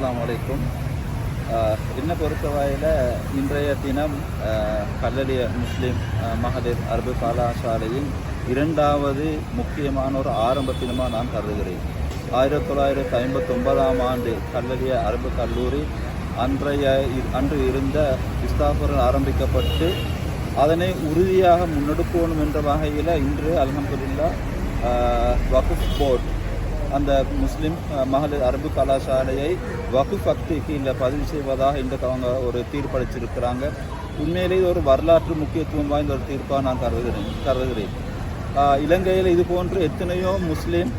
அஸ்லாம் வலைக்கும் என்னை பொறுத்தவரையில் இன்றைய தினம் கல்லடிய முஸ்லீம் மகளிர் அரபு கலாசாலையின் இரண்டாவது முக்கியமான ஒரு ஆரம்ப தினமாக நான் கருதுகிறேன். ஆயிரத்தி தொள்ளாயிரத்தி ஐம்பத்தொன்பதாம் ஆண்டு கல்லடிய அரபு கல்லூரி அன்றைய இ- அன்று இருந்த இஸ்தாபுரன் ஆரம்பிக்கப்பட்டு அதனை உறுதியாக முன்னெடுக்கணும் என்ற வகையில் இன்று அலமதுல்லா வகுப் போர்ட் அந்த முஸ்லீம் மகளிர் அரபு கலாசாலையை வகு பக்திக்கு கீழே பதிவு செய்வதாக இன்றைக்கு அவங்க ஒரு தீர்ப்பளிச்சிருக்கிறாங்க. உண்மையிலேயே ஒரு வரலாற்று முக்கியத்துவம் வாய்ந்த ஒரு தீர்ப்பாக நான் கருதுகிறேன் கருதுகிறேன். இலங்கையில் இது போன்று எத்தனையோ முஸ்லீம்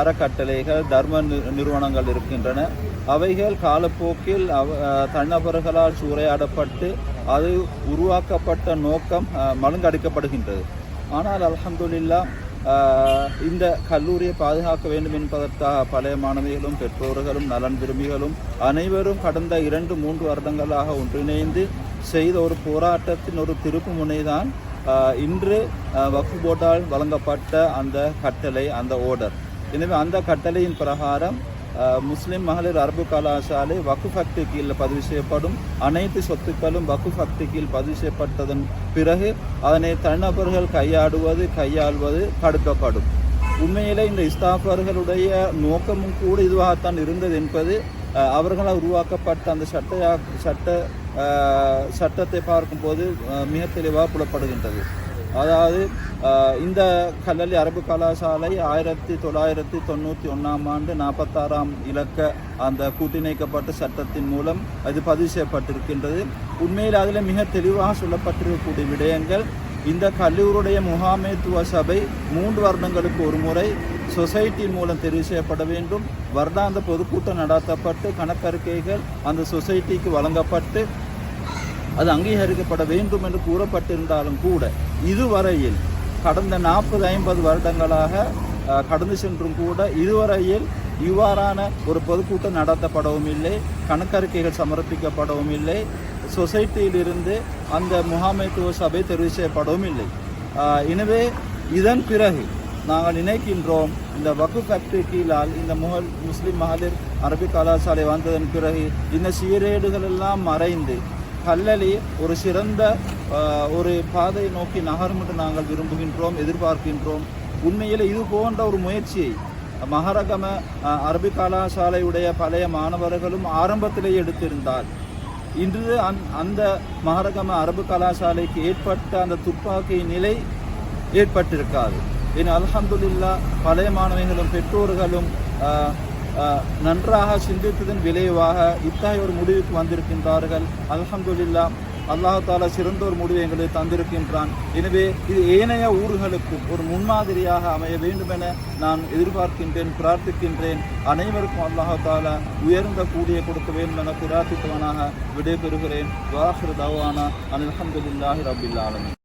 அறக்கட்டளைகள் தர்ம நிறுவனங்கள் இருக்கின்றன. அவைகள் காலப்போக்கில் அவ தன்னபர்களால் சூறையாடப்பட்டு அது உருவாக்கப்பட்ட நோக்கம் ஆஹ், மழுங்கடிக்கப்படுகின்றது. ஆனால் அலமதுல்லா இந்த கல்லூரியை பாதுகாக்க வேண்டும் என்பதற்காக பழைய மாணவிகளும் பெற்றோர்களும் நலன் விரும்பிகளும் அனைவரும் கடந்த இரண்டு மூன்று வருடங்களாக ஒன்றிணைந்து செய்த ஒரு போராட்டத்தின் ஒரு திருப்பு முனைதான் இன்று ஆஹ், போர்டால் வழங்கப்பட்ட அந்த கட்டளை அந்த ஓர்டர் எனவே அந்த கட்டளையின் பிரகாரம் முஸ்லிம் மகளிர் அரபு கலாசாலை வக்குஃப் அக்தி கீழ் பதிவு செய்யப்படும். அனைத்து சொத்துக்களும் வக்குஃப் அக்தி கீழ் பதிவு செய்யப்பட்டதன் பிறகு அதனை தனிநபர்கள் கையாடுவது கையாள்வது தடுக்கப்படும். உண்மையிலே இந்த இஸ்தாஃபர்களுடைய நோக்கமும் கூட இதுவாகத்தான் இருந்தது என்பது அவர்களால் உருவாக்கப்பட்ட அந்த சட்டையா சட்ட ஆஹ், சட்டத்தை பார்க்கும்போது மிக தெளிவாக புலப்படுகின்றது. அதாவது இந்த கல்லலி அரபு கலாசாலை ஆயிரத்தி தொள்ளாயிரத்தி தொண்ணூற்றி ஒன்றாம் ஆண்டு நாற்பத்தாறாம் இலக்க அந்த கூட்டிணைக்கப்பட்ட சட்டத்தின் மூலம் அது பதிவு செய்யப்பட்டிருக்கின்றது. உண்மையில் அதில் மிக தெளிவாக சொல்லப்பட்டிருக்கக்கூடிய விடயங்கள் இந்த கல்லூருடைய முகாமைத்துவ சபை மூன்று வருடங்களுக்கு ஒரு முறை சொசைட்டியின் மூலம் தெரிவு செய்யப்பட வேண்டும். வருடாந்த பொதுக்கூட்டம் நடத்தப்பட்டு கணக்கறிக்கைகள் அந்த சொசைட்டிக்கு வழங்கப்பட்டு அது அங்கீகரிக்கப்பட வேண்டும் என்று கூறப்பட்டிருந்தாலும் கூட இதுவரையில் கடந்த நாற்பது ஐம்பது வருடங்களாக கடந்து சென்றும் கூட இதுவரையில் இவ்வாறான ஒரு பொதுக்கூட்டம் நடத்தப்படவும் இல்லை கணக்கறிக்கைகள் சமர்ப்பிக்கப்படவும் இல்லை சொசைட்டியிலிருந்து அந்த முகாமைத்துவ சபை தெரிவு செய்யப்படவும் இல்லை. எனவே இதன் பிறகு நாங்கள் நினைக்கின்றோம் இந்த வக்கு ஃபேக்டரி கீழால் இந்த முகல் முஸ்லீம் மகளிர் அரபிக் கலாசாலை வந்ததன் பிறகு இந்த சீரேடுகள் எல்லாம் மறைந்து கல்லலி ஒரு சிறந்த ஒரு பாதை நோக்கி நகரும் என்று நாங்கள் விரும்புகின்றோம் எதிர்பார்க்கின்றோம். உண்மையில் இது போன்ற ஒரு முயற்சியை மகரகம அரபி கலாசாலையுடைய பழைய மாணவர்களும் ஆரம்பத்திலே எடுத்திருந்தால் இன்று அந் அந்த மகரகம அரபு கலாசாலைக்கு ஏற்பட்ட அந்த துப்பாக்கி நிலை ஏற்பட்டிருக்காது. என் அல்ஹம்துலில்லா பழைய மாணவிகளும் பெற்றோர்களும் நன்றாக சிந்தித்ததன் விளைவாக இத்தகைய ஒரு முடிவுக்கு வந்திருக்கின்றார்கள். அலமதுல்லா அல்லாஹால சிறந்த ஒரு முடிவை எங்களுக்கு தந்திருக்கின்றான். எனவே இது ஏனைய ஊர்களுக்கும் ஒரு முன்மாதிரியாக அமைய வேண்டும் என நான் எதிர்பார்க்கின்றேன் பிரார்த்திக்கின்றேன். அனைவருக்கும் அல்லாஹால உயர்ந்த கூடிய கொடுக்க வேண்டும் என பிரார்த்தித்தவனாக விடைபெறுகிறேன். வாஹிர் தவானா அல்ஹம்துலில்லாஹி ரபில்